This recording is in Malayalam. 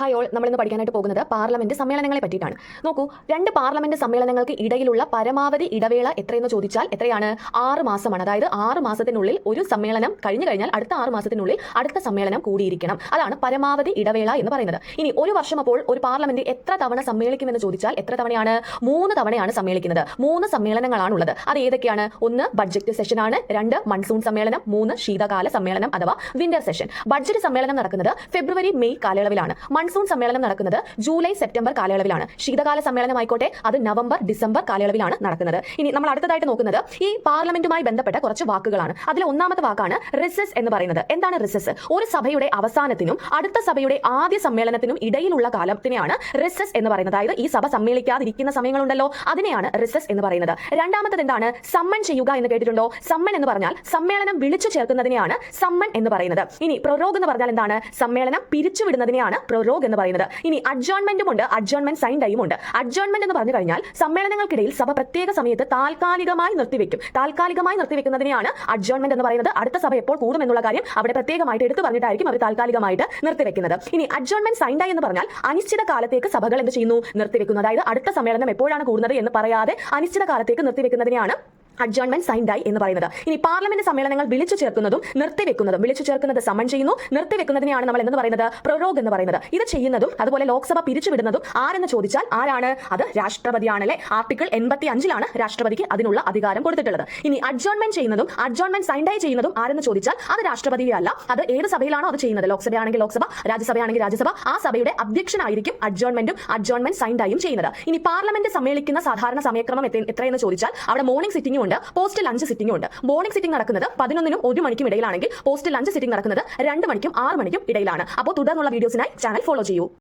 ഹായ് ഓൾ നമ്മൾ ഇന്ന് പഠിക്കാനായിട്ട് പോകുന്നത് പാർലമെന്റ് സമ്മേളനങ്ങളെ പറ്റിയിട്ടാണ്. നോക്കൂ രണ്ട് പാർലമെന്റ് സമ്മേളനങ്ങൾക്ക് ഇടയിലുള്ള പരമാവധി ഇടവേള എത്രയെന്ന് ചോദിച്ചാൽ എത്രയാണ്? ആറ് മാസമാണ്. അതായത് ആറ് മാസത്തിനുള്ളിൽ ഒരു സമ്മേളനം കഴിഞ്ഞു കഴിഞ്ഞാൽ അടുത്ത ആറ് മാസത്തിനുള്ളിൽ അടുത്ത സമ്മേളനം കൂടിയിരിക്കണം. അതാണ് പരമാവധി ഇടവേള എന്ന് പറയുന്നത്. ഇനി ഒരു വർഷം അപ്പോൾ ഒരു പാർലമെന്റ് എത്ര തവണ സമ്മേളിക്കുമെന്ന് ചോദിച്ചാൽ എത്ര തവണയാണ്? മൂന്ന് തവണയാണ് സമ്മേളിക്കുന്നത്. മൂന്ന് സമ്മേളനങ്ങളാണ് ഉള്ളത് അത് ഏതൊക്കെയാണ്? ഒന്ന് ബഡ്ജറ്റ് സെഷൻ ആണ് രണ്ട് മൺസൂൺ സമ്മേളനം. മൂന്ന് ശീതകാല സമ്മേളനം അഥവാ വിന്റർ സെഷൻ. ബഡ്ജറ്റ് സമ്മേളനം നടക്കുന്നത് ഫെബ്രുവരി മെയ് കാലയളവിലാണ്. മൺസൂൺ സമ്മേളനം നടക്കുന്നത് ജൂലൈ സെപ്റ്റംബർ കാലയളവിലാണ്. ശീതകാല സമ്മേളനം ആയിക്കോട്ടെ അത് നവംബർ ഡിസംബർ കാലയളവിലാണ് നടക്കുന്നത്. ഇനി നമ്മൾ അടുത്തതായിട്ട് നോക്കുന്നത് ഈ പാർലമെന്റുമായി ബന്ധപ്പെട്ട കുറച്ച് വാക്കുകളാണ്. അതിലെ ഒന്നാമത്തെ വാക്കാണ് റിസസ് എന്ന് പറയുന്നത്. എന്താണ് റിസസ് ഒരു സഭയുടെ അവസാനത്തിനും അടുത്ത സഭയുടെ ആദ്യ സമ്മേളനത്തിനും ഇടയിലുള്ള കാലത്തിനെയാണ് റിസസ് എന്ന് പറയുന്നത്. അതായത് ഈ സഭ സമ്മേളിക്കാതിരിക്കുന്ന സമയങ്ങളുണ്ടല്ലോ അതിനെയാണ് റിസസ് എന്ന് പറയുന്നത്. രണ്ടാമത്തത് എന്താണ്? സമ്മൺ ചെയ്യുക എന്ന് കേട്ടിട്ടുണ്ടോ? സമ്മൺ എന്ന് പറഞ്ഞാൽ സമ്മേളനം വിളിച്ചു ചേർക്കുന്നതിനെയാണ് സമ്മൺ എന്ന് പറയുന്നത്. ഇനി പ്രൊറോഗ് എന്ന് പറഞ്ഞാൽ എന്താണ്? സമ്മേളനം പിരിച്ചുവിടുന്നതിനെയാണ് പ്രൊറോഗ് എന്ന് പറയുന്നത്. ഇനി അഡ്ജോൺമെന്റും ഉണ്ട്. അഡ്ജോൺമെന്റ് സൈൻ ഡൈയും ഉണ്ട്. അഡ്ജോൺമെന്റ് എന്ന് പറഞ്ഞു കഴിഞ്ഞാൽ സമ്മേളനങ്ങൾക്കിടയിൽ സഭ പ്രത്യേക സമയത്ത് താൽക്കാലികമായി നിർത്തിവെക്കും. താൽക്കാലികമായി നിർത്തിവെക്കുന്നതിനെയാണ് അഡ്ജോൺമെന്റ് എന്ന് പറയുന്നത്. അടുത്ത സഭ എപ്പോൾ കൂടും എന്നുള്ള കാര്യം അവിടെ പ്രത്യേകമായിട്ട് എടുത്തു പറഞ്ഞിട്ടായിരിക്കും അവർ താൽക്കാലികമായിട്ട് നിർത്തിവെക്കുന്നത്. ഇനി അഡ്ജോൺമെന്റ് സൈൻ ഡൈ എന്ന് പറഞ്ഞാൽ അനിശ്ചിത കാലത്തേക്ക് സഭകൾ എന്ത് ചെയ്യുന്നു? നിർത്തിവെക്കുന്നു. അതായത് അടുത്ത സമ്മേളനം എപ്പോഴാണ് കൂടുന്നത് എന്ന് പറയാതെ അനിശ്ചിത കാലത്തേക്ക് നിർത്തിവെക്കുന്നതിനെയാണ് അഡ്ജോൺമെന്റ് സൈൻഡായി എന്ന് പറയുന്നത്. ഇനി പാർലമെന്റ് സമ്മേളനങ്ങൾ വിളിച്ചു ചേർക്കുന്നതും നിർത്തിവെക്കുന്നതും വിളിച്ചു ചേർക്കുന്നത് സമൺ ചെയ്യുന്നു നിർത്തിവെക്കുന്നതിനെയാണ് നമ്മൾ എന്ന് പറയുന്നത്? പ്രൊറോഗ് എന്ന് പറയുന്നത്. ഇത് ചെയ്യുന്നതും അതുപോലെ ലോക്സഭ പിരിച്ചുവിടുന്നതും ആരെന്ന് ചോദിച്ചാൽ ആരാണ്? അത് രാഷ്ട്രപതിയാണല്ലേ? ആർട്ടിക്കിൾ എൺപത്തി അഞ്ചിലാണ് രാഷ്ട്രപതിക്ക് അതിനുള്ള അധികാരം കൊടുത്തിട്ടുള്ളത്. ഇനി അഡ്ജോൺമെന്റ് ചെയ്യുന്നതും അഡ്ജോൺമെന്റ് സൈൻഡായി ചെയ്യുന്നതും ആരെന്ന് ചോദിച്ചാൽ അത് രാഷ്ട്രപതിയെ അല്ല അത് ഏത് സഭയിലാണോ അത് ചെയ്യുന്നത്? ലോക്സഭയാണെങ്കിൽ ലോക്സഭ രാജ്യസഭയാണെങ്കിൽ രാജ്യസഭ ആ സഭയുടെ അധ്യക്ഷനായിരിക്കും അഡ്ജോൺമെന്റും അഡ്ജോൺമെന്റ് സൈൻഡായും ചെയ്യുന്നത്. ഇനി പാർലമെന്റ് സമ്മേളിക്കുന്ന സാധാരണ സമയക്രമം എത്ര- എത്രയെന്ന് ചോദിച്ചാൽ അവിടെ മോർണിംഗ് സിറ്റിംഗും ഉണ്ട് പോസ്റ്റ് ലഞ്ച് സിറ്റിംഗും ഉണ്ട് മോർണിംഗ് സിറ്റിംഗ് നടക്കുന്നത് പതിനൊന്നിനും ഒരു മണിക്കും ഇടയിലാണെങ്കിൽ പോസ്റ്റ് ലഞ്ച് സിറ്റിംഗ് നടക്കുന്നത് രണ്ട് മണിക്കും ആറ് മണിക്കും ഇടയിലാണ്. അപ്പോൾ തുടർന്നുള്ള വീഡിയോസിനായി ചാനൽ ഫോളോ ചെയ്യൂ.